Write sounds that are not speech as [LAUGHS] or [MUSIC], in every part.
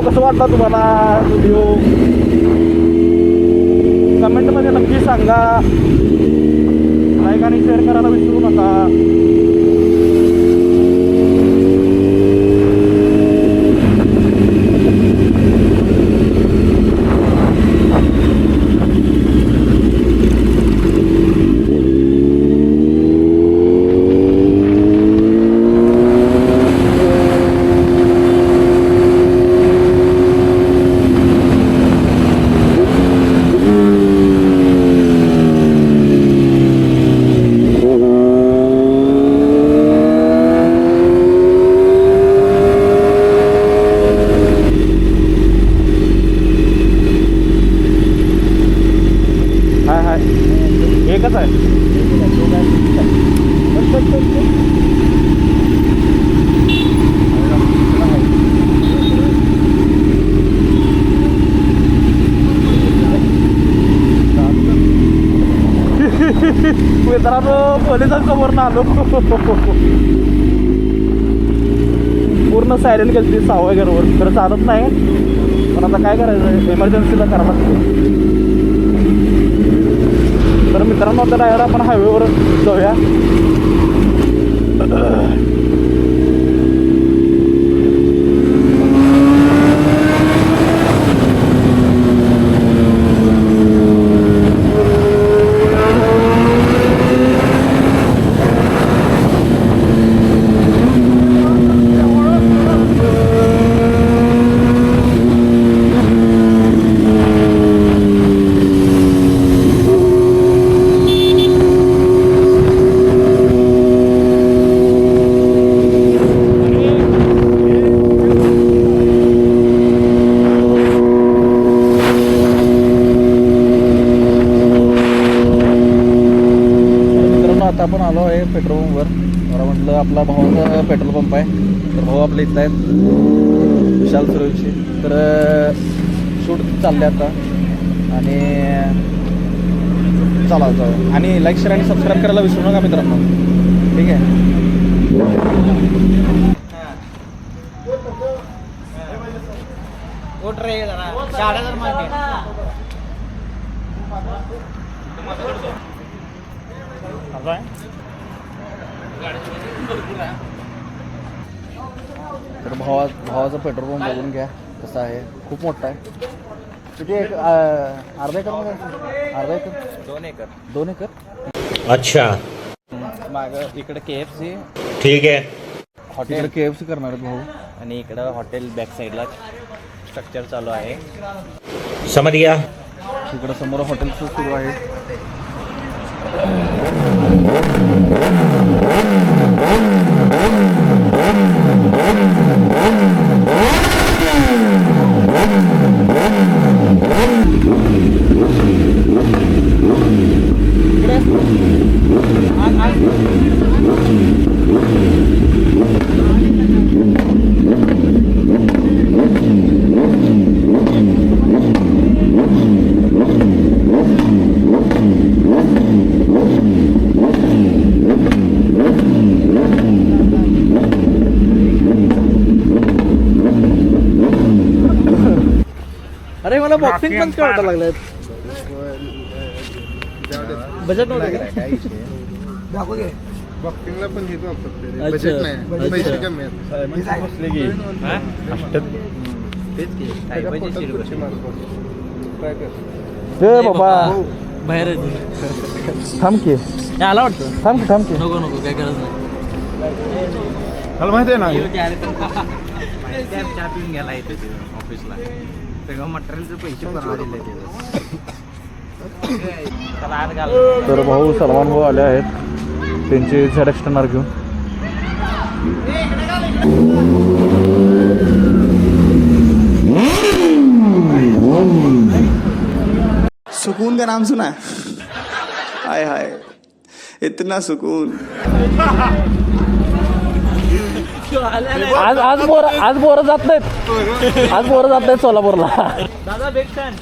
कसं वाटलं तुम्हाला व्हिडिओ कमेंटमध्ये नक्की सांगा. लाईक आणि शेअर करायला विसरू नका हाय हाय कसं आहे? मित्रांनो पोलिसांसमोर आलो. पूर्ण सायलेंट केली ती सहाव्या तर चालत नाही. पण आता काय करायचं? एमर्जन्सीला करावं लागतं. मित्रांनो आता डायरेक्ट आपण हायवेवर जाऊया मित्रांनो आता आपण आलो आहे पेट्रोल पंपवर. मला म्हटलं आपला भावाचा पेट्रोल पंप आहे. तर भाऊ आपल्या इथं आहेत विशाल सुरवशी तर शूट चालले आता. आणि चला जाऊ. आणि लाईक शेअर आणि सबस्क्राईब करायला विसरू नका मित्रांनो. ठीक आहे? उठ रे जरा. गाड्या जर मागे. तर भावा भावाचा पेट्रोल पंप बघून घ्या कसा आहे. खूप मोठा आहे. किती एक अर्धा एकर? अर्धा एकर? दोन एकर. दोन एकर? अच्छा. माग इकडे के एफ सी ठीक है तिकडे हॉटेल के एफ सी करणार आहेत भाऊ. आणि इकडं हॉटेल बॅक साईडला स्ट्रक्चर चालू आहे. समझ गया तिकडं समोर हॉटेलचं सुरू आहे. मला बॉक्सिंग पण वाटायला लागलाय. बजेट बॉक्सिंगला पण. बजेट नाही. पैसे कमी आहेत. ए बाबा. बाहेर थांब की. आला वाटतं? थांब की थांब की. नको नको. काय गरज नाही. मला माहिती आहे ना? [LAUGHS] चहा पिऊन गेला इथे ऑफिसला सगळं मटेरियलचे पैसे तर भाऊ सलमान भाऊ आले आहेत. त्यांचे झेड एक्सटर्नर घेऊन. सुकून का नाम सुना है? हाय हाय. इतना सुकून. आज आज बोर आज बोर जात नाहीत. आज बोर जात नाहीत सोलापूरला. दादा बेग फॅन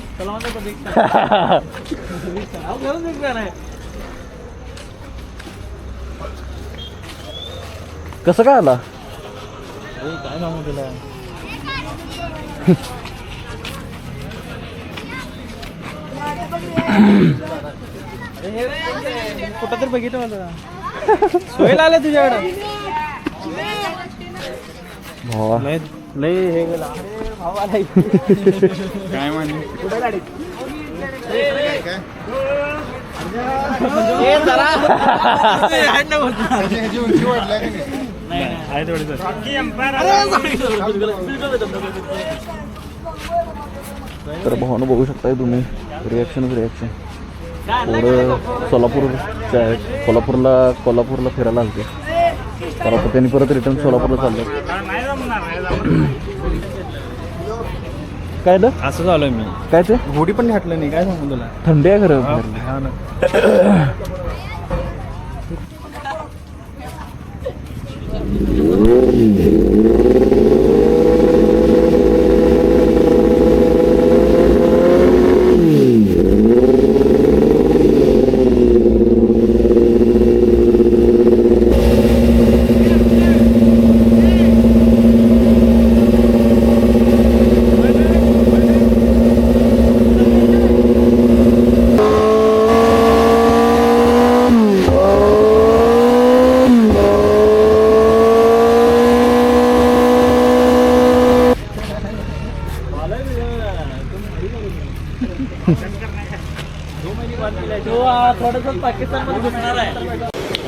कसं काय आला? काय नाव तुला कुठं तर बघितलं मला सोयला आलं तुझ्याकडं. भावा. लय हे गेला. काय कुठं गाडी. तर भावानं बघू शकताय तुम्ही. रिॲक्शनच रिॲक्शन आणलंय पुढं सोलापूरच्या आहेत. कोल्हापूरला कोल्हापूरला फिरायला आलते. तर आता त्यांनी परत रिटर्न सोलापूरला चाललं. काय द असं झालोय मी. काय ते? घोडी पण घातलं नाही काय सांगू तुला? थंडी आहे खरं. बाहेर. [LAUGHS]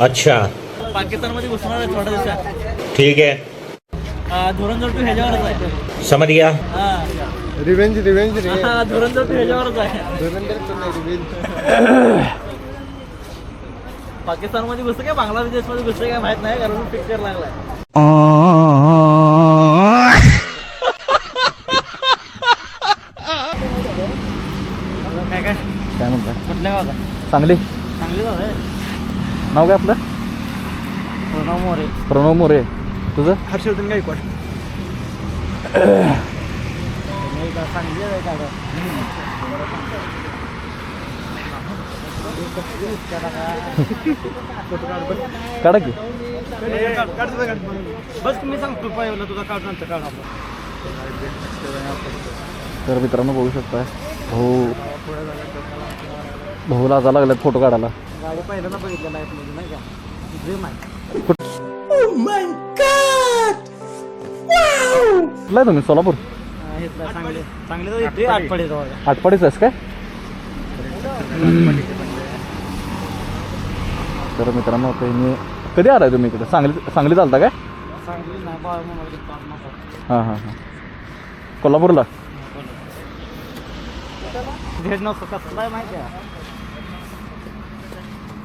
अच्छा. पाकिस्तानमध्ये घुसणार आहे थोड्या दिवसात. ठीक है हा, धुरंधर टू ह्याच्यावरच आहे. समझ गया हा. रिवेंज रिवेंज हा, धुरंधर टू ह्याच्यावरच आहे. धुरंधर पण नाही रिवेंज पाकिस्तानमध्ये घुसतं काय बांगलादेशमध्ये घुसतं काय माहीत नाही कारण पिक्चर लागलाय काय काय काय म्हणताय कुठल्या चांगली? चांगली आहे. नाव काय आपलं? प्रणव मोरे. प्रणव मोरे. तुझं? हर्षवर्धन गायकवाड. चांगली आहे का काढा की. बस तुम्ही सांगतो पाहिजे तुझा काढ नंतर काढ आपला. तर मित्रांनो बघू शकताय. भाऊ भाऊला लाजा लागल्यात फोटो काढायला. गाडी पहिल्यांदा बघितलं लाईफमध्ये नाही का? ड्रीम आहे. कुठला तुम्ही? सोलापूर? हा, चांगले जवळ आटपाडीच आहेस काय? तर मित्रांनो मी कधी आलाय तुम्ही इकडे? सांगली सांगली चालता काय? नाही हां हां हां. कोल्हापूरला? भेट नसतं कसं काय माहिती आहे?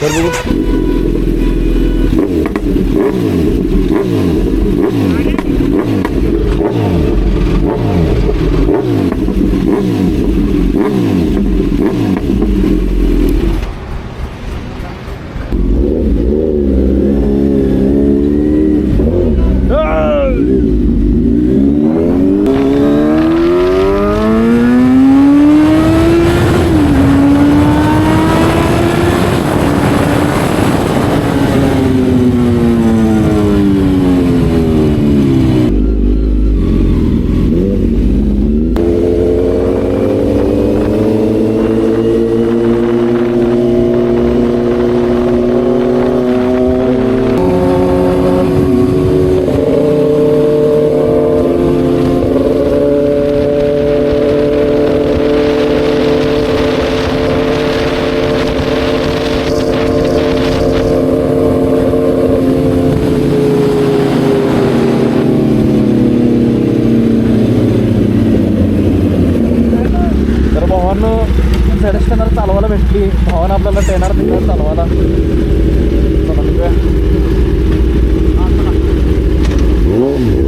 तर बघू तर भावानं झेड चालवायला भेटली. भावानं आपल्याला टेनर दिला चालवायला. चला